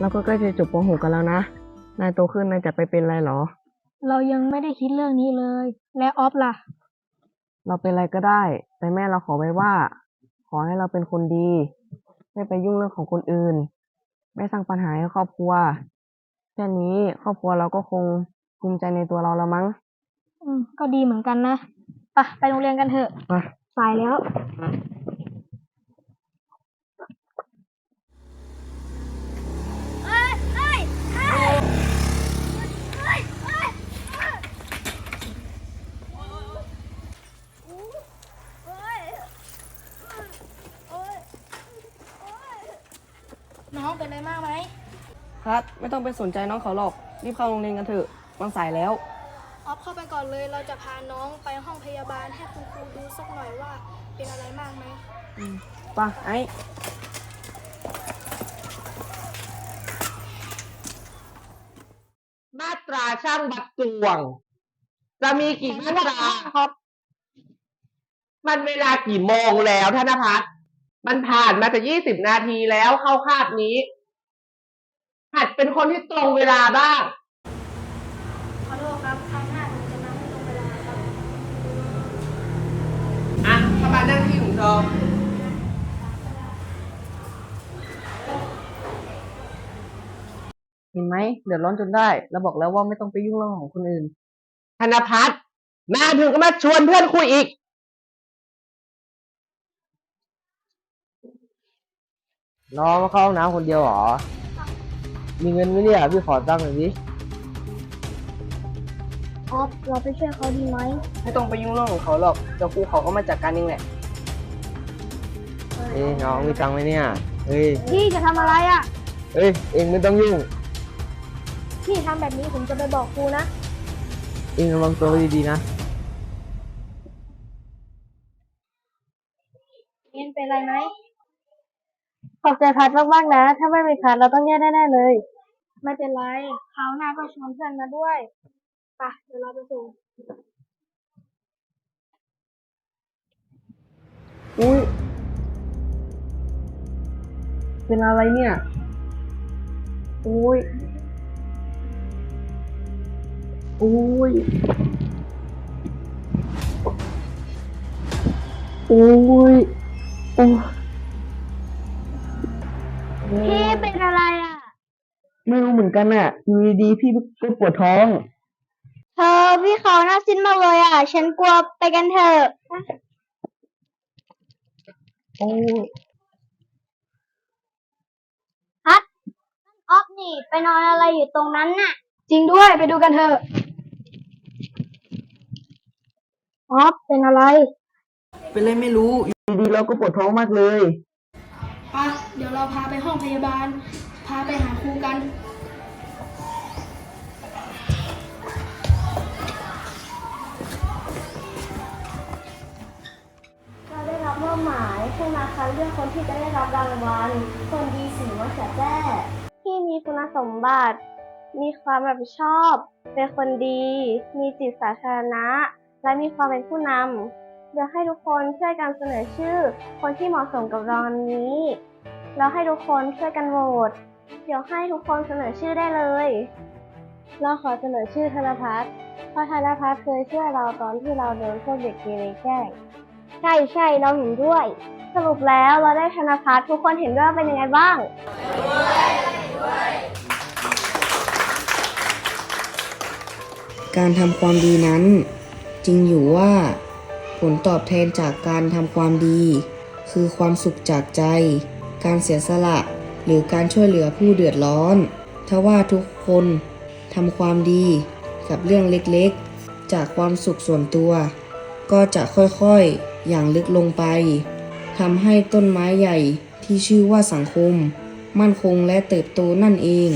เราก็ใกล้จะจบป .6 กันแล้วนะ นายโตขึ้นนายจะไปเป็นอะไรเหรอ เรายังไม่ได้คิดเรื่องนี้เลย และออฟล่ะ เราเป็นอะไรก็ได้ แต่แม่เราขอไว้ว่า ขอให้เราเป็นคนดี ไม่ไปยุ่งเรื่องของคนอื่น ไม่สร้างปัญหาให้ครอบครัว แค่นี้ครอบครัวเราก็คงภูมิใจในตัวเราแล้วมั้ง อืม ก็ดีเหมือนกันนะ ไปะไปโรงเรียนกันเถอะ มา สายแล้ว น้องเป็นอะไรมากไหมพัดไม่ต้องไปสนใจน้องเขาหรอก รีบเข้าโรงเรียนกันเถอะมันสายแล้ว ออฟเข้าไปก่อนเลย เราจะพาน้องไปห้องพยาบาลให้คุณครูดูสักหน่อยว่า เป็นอะไรมากไหมไป่ะไอ้มาตราช่างบัดจวง จะมีกี่มาตราครับ มันเวลากี่โมงแล้วธนพัฒน์ มันผ่านมาจะยี่สิบนาทีแล้วเข้าคาบนี้ หัดเป็นคนที่ตรงเวลาบ้าง ขอโทษครับครั้งหน้าผมจะมาให้ตรงเวลาครับ อะเข้ามานั่งที่ของเธอเห็นไหมเดือดร้อนจนได้ เราบอกแล้วว่าไม่ต้องไปยุ่งเรื่องของคนอื่น ธนพัฒน์มาถึงก็มาชวนเพื่อนคุยอีก น้องมาเข้าห้องน้ำคนเดียวเหรอ มีเงินไหมเนี่ยพี่ขอตั้งหน่อยดิออฟเราไปช่วยเขาดีไหมไม่ต้องไปยุ่งเรื่องของเขาหรอกเดี๋ยวครูเขาก็มาจัดการเองแหละ เอ้ยน้องมีตังค์ไหมเนี่ย เฮ้ย พี่จะทำอะไรอะ เอ้ยเองไม่ต้องยุ่ง พี่ทำแบบนี้ผมจะไปบอกครูนะ เองระวังตัวไว้ดีๆนะเรียนเป็นไรไหม ขอบใจพัดมากๆนะ ถ้าไม่มีพัดเราต้องแย่แน่ๆเลย ไม่เป็นไรคราวหน้าก็ชวนเพื่อนมาด้วยไปเดี๋ยวเราไปส่งอุ้ยเป็นอะไรเนี่ยอุ้ยอุ้ยอุ้ยโอ้พี่ ไม่รู้เหมือนกันอะอยู่ดีๆพี่ก็ปวดท้อง เธอพี่เขาน่าสิ้นมากเลยอะ ฉันกลัวไปกันเถอะโอ้ยพัดออฟนี่ ไปนอนอะไรอยู่ตรงนั้นน่ะ จริงด้วยไปดูกันเถอะออฟเป็นอะไร เป็นไรไม่รู้อยู่ดีๆเราก็ปวดท้องมากเลย ปะเดี๋ยวเราพาไปห้องพยาบาลพาไปหาครูกัน เราได้รับมอบหมายให้มาคัดเลือกคนที่จะได้รับรางวัล คนดีสีมะเขือแจ้ที่มีคุณสมบัติ มีความรับผิดชอบ เป็นคนดี มีจิตสาธารณะ และมีความเป็นผู้นำเดี๋ยวให้ทุกคนช่วยกันเสนอชื่อ คนที่เหมาะสมกับรางวัลนี้แล้วให้ทุกคนช่วยกันโหวต เดี๋ยวให้ทุกคนเสนอชื่อได้เลย เราขอเสนอชื่อธนพัฒน์เพราะธนพัฒน์เคยช่วยเราตอนที่เราโดนพวกเด็กเกเรแกล้งใช่ใช่เราเห็นด้วย สรุปแล้วเราได้ธนพัฒน์ทุกคนเห็นด้วยเป็นยังไงบ้าง การทำความดีนั้น จริงอยู่ว่า ผลตอบแทนจากการทำความดี คือความสุขจากใจ การเสียสละ หรือการช่วยเหลือผู้เดือดร้อนถ้าว่าทุกคนทำความดีกับเรื่องเล็กๆ จากความสุขส่วนตัว ก็จะค่อยๆ อย่างลึกลงไปทำให้ต้นไม้ใหญ่ที่ชื่อว่าสังคม มั่นคงและเติบโตนั่นเอง